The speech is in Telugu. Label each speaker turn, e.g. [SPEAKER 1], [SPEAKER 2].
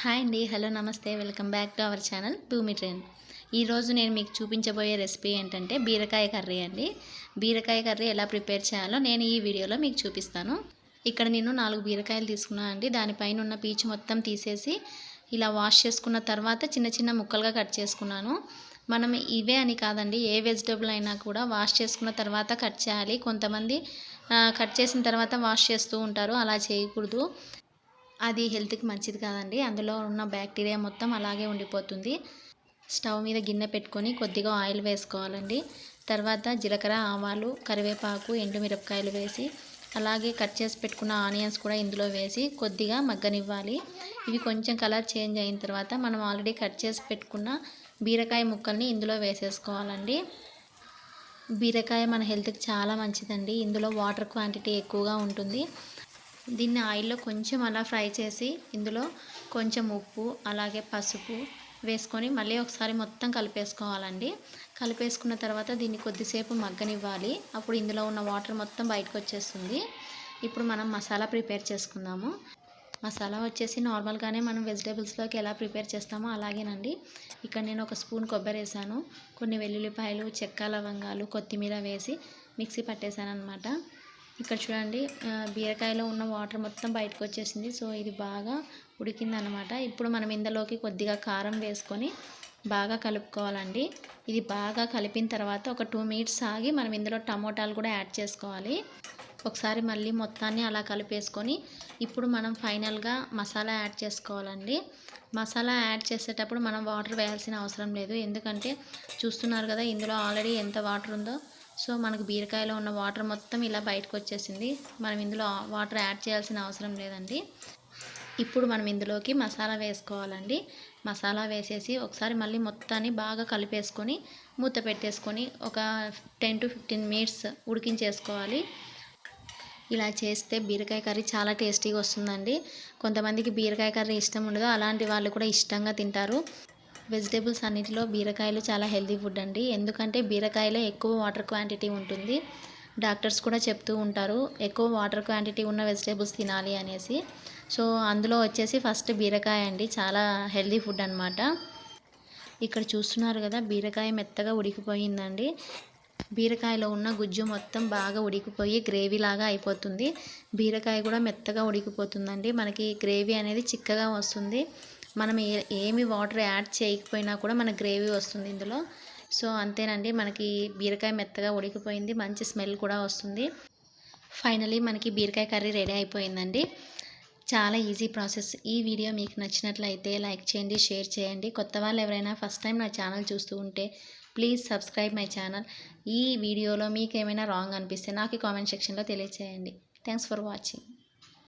[SPEAKER 1] హాయ్ అండి hello namaste. Welcome back to our channel Bhoomi trend ఈరోజు నేను మీకు చూపించబోయే రెసిపీ ఏంటంటే బీరకాయ కర్రీ అండి. బీరకాయ కర్రీ ఎలా ప్రిపేర్ చేయాలో నేను ఈ వీడియోలో మీకు చూపిస్తాను. ఇక్కడ నేను నాలుగు బీరకాయలు తీసుకున్నాను అండి. దానిపైన ఉన్న పీచు మొత్తం తీసేసి ఇలా వాష్ చేసుకున్న తర్వాత చిన్న చిన్న ముక్కలుగా కట్ చేసుకున్నాను. మనం ఇవే అని కాదండి ఏ వెజిటేబుల్ అయినా కూడా వాష్ చేసుకున్న తర్వాత కట్ చేయాలి. కొంతమంది కట్ చేసిన తర్వాత వాష్ చేస్తూ ఉంటారు. అలా చేయకూడదు. అది హెల్త్కి మంచిది కాదండి. అందులో ఉన్న బ్యాక్టీరియా మొత్తం అలాగే ఉండిపోతుంది. స్టవ్ మీద గిన్నె పెట్టుకొని కొద్దిగా ఆయిల్ వేసుకోవాలండి. తర్వాత జీలకర్ర ఆవాలు కరివేపాకు ఎండుమిరపకాయలు వేసి అలాగే కట్ చేసి పెట్టుకున్న ఆనియన్స్ కూడా ఇందులో వేసి కొద్దిగా మగ్గనివ్వాలి. ఇవి కొంచెం కలర్ చేంజ్ అయిన తర్వాత మనం ఆల్రెడీ కట్ చేసి పెట్టుకున్న బీరకాయ ముక్కల్ని ఇందులో వేసేసుకోవాలండి. బీరకాయ మన హెల్త్కి చాలా మంచిదండి. ఇందులో వాటర్ క్వాంటిటీ ఎక్కువగా ఉంటుంది. దీన్ని ఆయిల్లో కొంచెం అలా ఫ్రై చేసి ఇందులో కొంచెం ఉప్పు అలాగే పసుపు వేసుకొని మళ్ళీ ఒకసారి మొత్తం కలిపేసుకోవాలండి. కలిపేసుకున్న తర్వాత దీన్ని కొద్దిసేపు మగ్గనివ్వాలి. అప్పుడు ఇందులో ఉన్న వాటర్ మొత్తం బయటకు వచ్చేస్తుంది. ఇప్పుడు మనం మసాలా ప్రిపేర్ చేసుకుందాము. మసాలా వచ్చేసి నార్మల్గానే మనం వెజిటేబుల్స్లోకి ఎలా ప్రిపేర్ చేస్తామో అలాగేనండి. ఇక్కడ నేను ఒక స్పూన్ కొబ్బరి వేసాను. కొన్ని వెల్లుల్లిపాయలు చెక్క లవంగాలు కొత్తిమీర వేసి మిక్సీ పట్టేశాను అనమాట ఇక్కడ చూడండి బీరకాయలో ఉన్న వాటర్ మొత్తం బయటకు వచ్చేసింది. సో ఇది బాగా ఉడికిందనమాట ఇప్పుడు మనం ఇందులోకి కొద్దిగా కారం వేసుకొని బాగా కలుపుకోవాలండి. ఇది బాగా కలిపిన తర్వాత ఒక టూ మినిట్స్ ఆగి మనం ఇందులో టమోటాలు కూడా యాడ్ చేసుకోవాలి. ఒకసారి మళ్ళీ మొత్తాన్ని అలా కలిపేసుకొని ఇప్పుడు మనం ఫైనల్గా మసాలా యాడ్ చేసుకోవాలండి. మసాలా యాడ్ చేసేటప్పుడు మనం వాటర్ వేయాల్సిన అవసరం లేదు. ఎందుకంటే చూస్తున్నారు కదా ఇందులో ఆల్రెడీ ఎంత వాటర్ ఉందో. సో మనకు బీరకాయలో ఉన్న వాటర్ మొత్తం ఇలా బయటకు వచ్చేసింది. మనం ఇందులో వాటర్ యాడ్ చేయాల్సిన అవసరం లేదండి. ఇప్పుడు మనం ఇందులోకి మసాలా వేసుకోవాలండి. మసాలా వేసేసి ఒకసారి మళ్ళీ మొత్తాన్ని బాగా కలిపేసుకొని మూత పెట్టేసుకొని ఒక టెన్ టు ఫిఫ్టీన్ మినిట్స్ ఉడికించేసుకోవాలి. ఇలా చేస్తే బీరకాయ కర్రీ చాలా టేస్టీగా వస్తుందండి. కొంతమందికి బీరకాయ కర్రీ ఇష్టం ఉండదు. అలాంటి వాళ్ళు కూడా ఇష్టంగా తింటారు. వెజిటేబుల్స్ అన్నిటిలో బీరకాయలు చాలా హెల్తీ ఫుడ్ అండి. ఎందుకంటే బీరకాయలో ఎక్కువ వాటర్ క్వాంటిటీ ఉంటుంది. డాక్టర్స్ కూడా చెప్తూ ఉంటారు ఎక్కువ వాటర్ క్వాంటిటీ ఉన్న వెజిటేబుల్స్ తినాలి అనేసి. సో అందులో వచ్చేసి ఫస్ట్ బీరకాయ అండి. చాలా హెల్తీ ఫుడ్ అన్నమాట. ఇక్కడ చూస్తున్నారు కదా బీరకాయ మెత్తగా ఉడికిపోయిందండి. బీరకాయలో ఉన్న గుజ్జు మొత్తం బాగా ఉడికిపోయి గ్రేవీ లాగా అయిపోతుంది. బీరకాయ కూడా మెత్తగా ఉడికిపోతుందండి. మనకి గ్రేవీ అనేది చిక్కగా వస్తుంది. మనం ఏ ఏమి వాటర్ యాడ్ చేయకపోయినా కూడా మన గ్రేవీ వస్తుంది ఇందులో. సో అంతేనండి. మనకి బీరకాయ మెత్తగా ఉడికిపోయింది. మంచి స్మెల్ కూడా వస్తుంది. ఫైనలీ మనకి బీరకాయ కర్రీ రెడీ అయిపోయిందండి. చాలా ఈజీ ప్రాసెస్. ఈ వీడియో మీకు నచ్చినట్లయితే లైక్ చేయండి షేర్ చేయండి. కొత్త వాళ్ళు ఎవరైనా ఫస్ట్ టైం నా ఛానల్ చూస్తూ ఉంటే ప్లీజ్ సబ్స్క్రైబ్ మై ఛానల్. ఈ వీడియోలో మీకు ఏమైనా రాంగ్ అనిపిస్తే నాకు కామెంట్ సెక్షన్లో తెలియచేయండి. Thanks for watching.